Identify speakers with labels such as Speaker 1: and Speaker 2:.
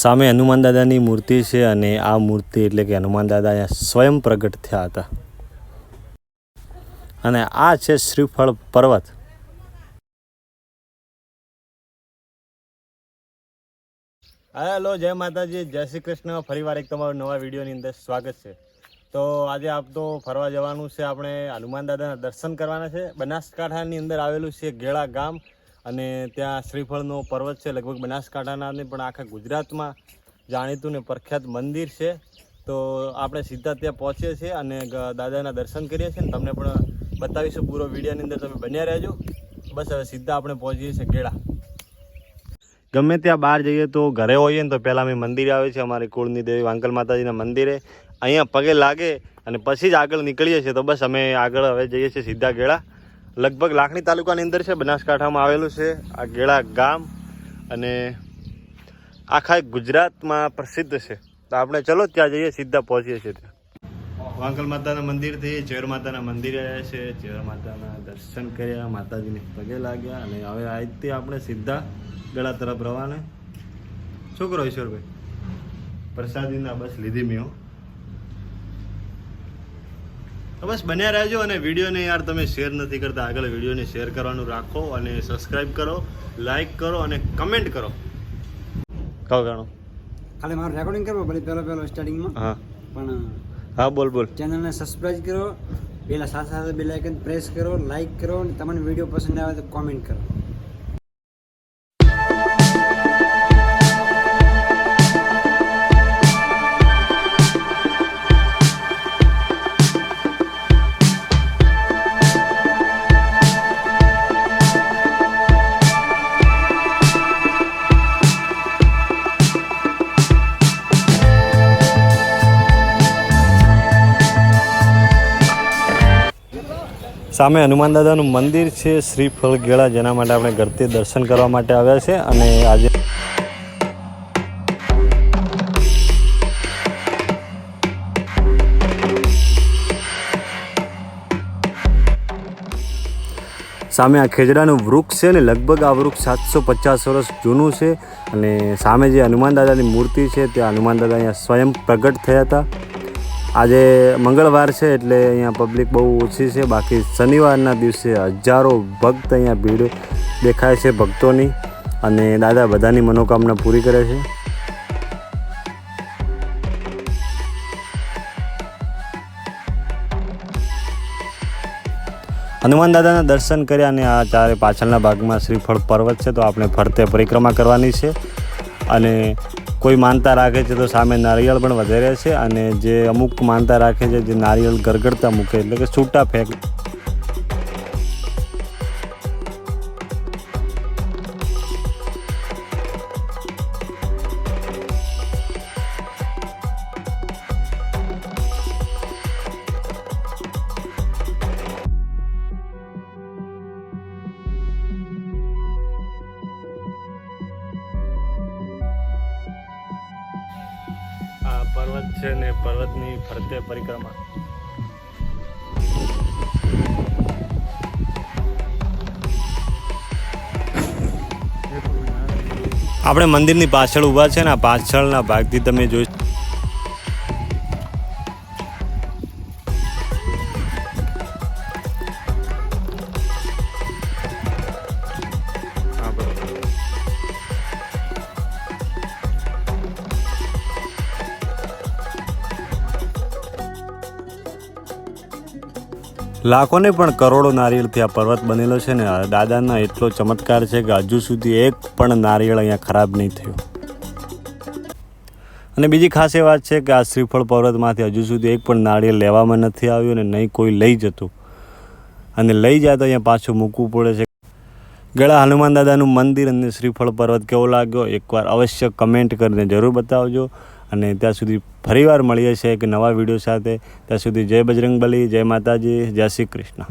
Speaker 1: સામે હનુમાન દાદાની મૂર્તિ છે અને આ મૂર્તિ એટલે કે હનુમાન દાદા સ્વયં પ્રગટ થયા હતા. અને આ છે શ્રીફળ પર્વત. હેલો, જય માતાજી, જય શ્રી કૃષ્ણ. ફરીવાર એક તમારું નવા વિડીયોની અંદર સ્વાગત છે. તો આજે આપ તો ફરવા જવાનું છે, આપણે હનુમાન દાદાના દર્શન કરવાના છે. બનાસકાંઠાની અંદર આવેલું છે ગેળા ગામ. અને ત્યાં શ્રીફળનો પર્વત છે, લગભગ બનાસકાંઠાના નહીં પણ આખા ગુજરાતમાં જાણીતું ને પ્રખ્યાત મંદિર છે. તો આપણે સીધા ત્યાં પહોંચીએ છીએ અને દાદાના દર્શન કરીએ છીએ ને તમને પણ બતાવીશું પૂરો વિડીયોની અંદર. તમે બન્યા રહેજો. બસ હવે સીધા આપણે પહોંચીએ છીએ કેળા ગમે ત્યાં બહાર જઈએ તો ઘરે હોઈએ ને તો પહેલાં અમે મંદિરે આવે છે, અમારી કુળની દેવી વાંકલ માતાજીના મંદિરે. અહીંયા પગે લાગે અને પછી જ આગળ નીકળીએ છીએ. તો બસ અમે આગળ હવે જઈએ છીએ સીધા ગેળા લગભગ લાખણી તાલુકાની અંદર છે, બનાસકાંઠામાં આવેલું છે, આ ગેળા ગામ અને આખા ગુજરાતમાં પ્રસિદ્ધ છે. તો આપણે ચલો ત્યાં જઈએ, સીધા પહોંચીએ છીએ ત્યાં. વાંકલ માતાના મંદિરથી ચેર માતાના મંદિરે આવ્યા છે. ચેર માતાના દર્શન કર્યા, માતાજીને પગે લાગ્યા અને હવે આજથી આપણે સીધા ગળા તરફ રવાના. છોકરો ઈશ્વરભાઈ, પ્રસાદીના બસ લીધી મેં હો. તો બસ બન્યા રહેજો અને વિડીયોને યાર તમે શેર નથી કરતા. આગળ વિડીયોને શેર કરવાનું રાખો અને સબસ્ક્રાઈબ કરો લાઈક કરો અને કમેન્ટ કરો. કહો ગાણો?
Speaker 2: ખાલી મારું રેકોર્ડિંગ કરો ભલે પહેલો પહેલો સ્ટાર્ટિંગમાં
Speaker 1: હા.
Speaker 2: પણ
Speaker 1: હા બોલ બોલ.
Speaker 2: ચેનલને સબસ્ક્રાઇબ કરો. પહેલાં સાથે સાથે બે લાઇકન પ્રેસ કરો લાઈક કરો અને તમને વીડિયો પસંદ આવે તો કોમેન્ટ કરો.
Speaker 1: સામે હનુમાન દાદાનું મંદિર છે શ્રીફળ ગેળા જેના માટે આપણે ઘરથી દર્શન કરવા માટે આવ્યા છે અને આજે સામે આ ખેજડાનું વૃક્ષ છે ને લગભગ આ વૃક્ષ સાતસો પચાસ વર્ષ જૂનું છે અને સામે જે હનુમાન દાદાની મૂર્તિ છે, ત્યાં હનુમાન દાદા અહીંયા સ્વયં પ્રગટ થયા હતા. આજે મંગળવાર છે એટલે અહીંયા પબ્લિક બહુ ઓછી છે. બાકી શનિવારના દિવસે હજારો ભક્ત અહીંયા ભીડ દેખાય છે ભક્તોની અને દાદા બધાની મનોકામના પૂરી કરે છે. હનુમાન દાદાના દર્શન કર્યા અને આ ચારે પાછળના ભાગમાં શ્રીફળ પર્વત છે તો આપણે ફરતે પરિક્રમા કરવાની છે. અને કોઈ માનતા રાખે છે તો સામે નારિયેળ પણ વધારે છે અને જે અમુક માનતા રાખે છે જે નારિયેળ ગરગડતા મૂકે, એટલે કે છૂટા ફેંક પર્વત છે ને પર્વતની ફરતે પરિક્રમા. આપણે મંદિરની પાછળ ઊભા છે ને, આ પાછળના ભાગથી તમે જોઈ લાખોને પણ કરોડો નારિયેળથી આ પર્વત બનેલો છે ને દાદાના એટલો ચમત્કાર છે કે હજુ સુધી એક પણ નારિયેળ અહીંયા ખરાબ નહીં થયું. અને બીજી ખાસ એ વાત છે કે આ શ્રીફળ પર્વતમાંથી હજુ સુધી એક પણ નારિયેળ લેવામાં નથી આવ્યું અને નહીં કોઈ લઈ જતું. અને લઈ જાય તો અહીંયા પાછું મૂકવું પડે છે. ગળા હનુમાન દાદાનું મંદિર અને શ્રીફળ પર્વત કેવો લાગ્યો? એકવાર અવશ્ય કમેન્ટ કરીને જરૂર બતાવજો. અને ત્યાં સુધી ફરીવાર મળીએ છીએ એક નવા વીડિયો સાથે. ત્યાં સુધી જય બજરંગબલી, જય માતાજી, જય શ્રી કૃષ્ણ.